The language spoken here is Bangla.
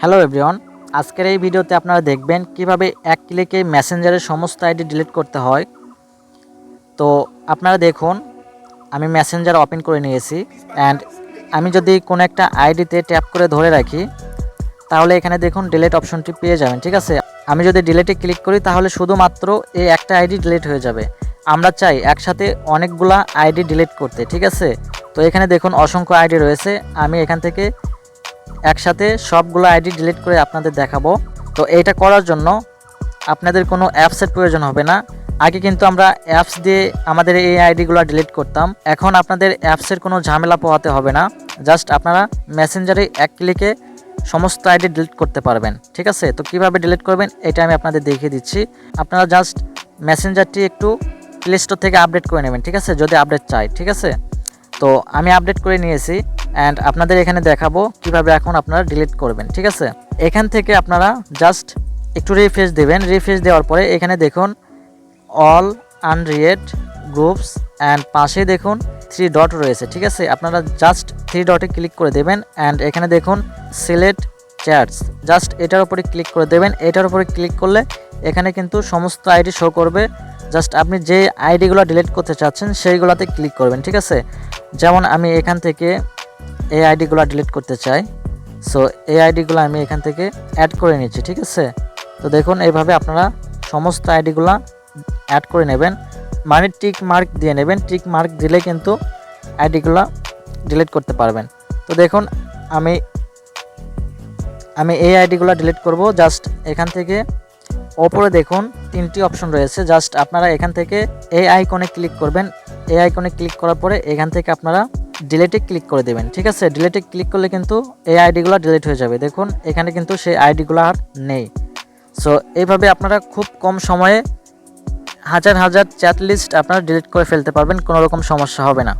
হ্যালো এভরিওয়ান আজকের এই ভিডিওতে আপনারা দেখবেন কীভাবে এক ক্লিকে মেসেঞ্জারের সমস্ত আইডি ডিলিট করতে হয়। তো আপনারা দেখুন, আমি মেসেঞ্জার ওপেন করে নিয়েছি অ্যান্ড আমি যদি কোনো একটা আইডিতে ট্যাপ করে ধরে রাখি, তাহলে এখানে দেখুন ডিলিট অপশনটি পেয়ে যাবেন, ঠিক আছে? আমি যদি ডিলিটে ক্লিক করি, তাহলে শুধুমাত্র এই একটা আইডি ডিলিট হয়ে যাবে। আমরা চাই একসাথে অনেকগুলা আইডি ডিলিট করতে, ঠিক আছে? তো এখানে দেখুন অসংখ্য আইডি রয়েছে, আমি এখান থেকে একসাথে সবগুলো আইডি ডিলিট করে আপনাদের দেখাবো। তো এইটা করার জন্য আপনাদের কোনো অ্যাপসের প্রয়োজন হবে না। আগে কিন্তু আমরা অ্যাপস দিয়ে আমাদের এই আইডিগুলো ডিলিট করতাম। এখন আপনাদের অ্যাপসের কোনো ঝামেলা পোহাতে হবে না। জাস্ট আপনারা মেসেঞ্জারে এক ক্লিকে সমস্ত আইডি ডিলিট করতে পারবেন। ঠিক আছে? তো কীভাবে ডিলিট করবেন এটা আমি আপনাদের দেখিয়ে দিচ্ছি। আপনারা জাস্ট মেসেঞ্জারটি একটু প্লে স্টোর থেকে আপডেট করে নেবেন। ঠিক আছে? যদি আপডেট চাই ঠিক আছে? তো আমি আপডেট করে নিয়েছি অ্যান্ড আপনাদের এখানে দেখাবো কীভাবে এখন আপনারা ডিলিট করবেন, ঠিক আছে? এখান থেকে আপনারা জাস্ট একটু রিফ্রেশ দেবেন রিফ্রেশ দেওয়ার পরে এখানে দেখুন অল আনরিয়েড গ্রুপস অ্যান্ড পাশে দেখুন থ্রি ডট রয়েছে, ঠিক আছে? আপনারা জাস্ট থ্রি ডটে ক্লিক করে দেবেন অ্যান্ড এখানে দেখুন সিলেক্ট চ্যাটস জাস্ট এটার উপরে ক্লিক করে দেবেন, এটার উপরে ক্লিক করলে এখানে কিন্তু সমস্ত আইডি শো করবে। জাস্ট আপনি যে আইডিগুলো ডিলিট করতে চাচ্ছেন সেইগুলোতে ক্লিক করবেন, ঠিক আছে? যেমন আমি এখান থেকে এই আইডিগুলো ডিলিট করতে চাই, সো এই আইডিগুলো আমি এখান থেকে অ্যাড করে নিচ্ছি, ঠিক আছে? তো দেখুন, এইভাবে আপনারা সমস্ত আইডিগুলো অ্যাড করে নেবেন। মানে টিক মার্ক দিয়ে নেবেন, টিক মার্ক দিলে কিন্তু আইডিগুলো ডিলিট করতে পারবেন। তো দেখুন, আমি আমি এই আইডিগুলো ডিলিট করব জাস্ট এখান থেকে ওপরে দেখুন তিনটি অপশন রয়েছে। জাস্ট আপনারা এখান থেকে এই আইকনে ক্লিক করবেন। এই আইকনে ক্লিক করার পরে এখান থেকে আপনারা ডিলেটে ক্লিক করে দেবেন। ঠিক আছে? ডিলেটে ক্লিক করলে কিন্তু এই আইডিগুলো ডিলিট হয়ে যাবে। দেখুন, এখানে কিন্তু সেই আইডিগুলো আর নেই। সো এইভাবে আপনারা খুব কম সময়ে হাজার হাজার চ্যাট লিস্ট আপনারা ডিলিট করে ফেলতে পারবেন। কোনো রকম সমস্যা হবে না।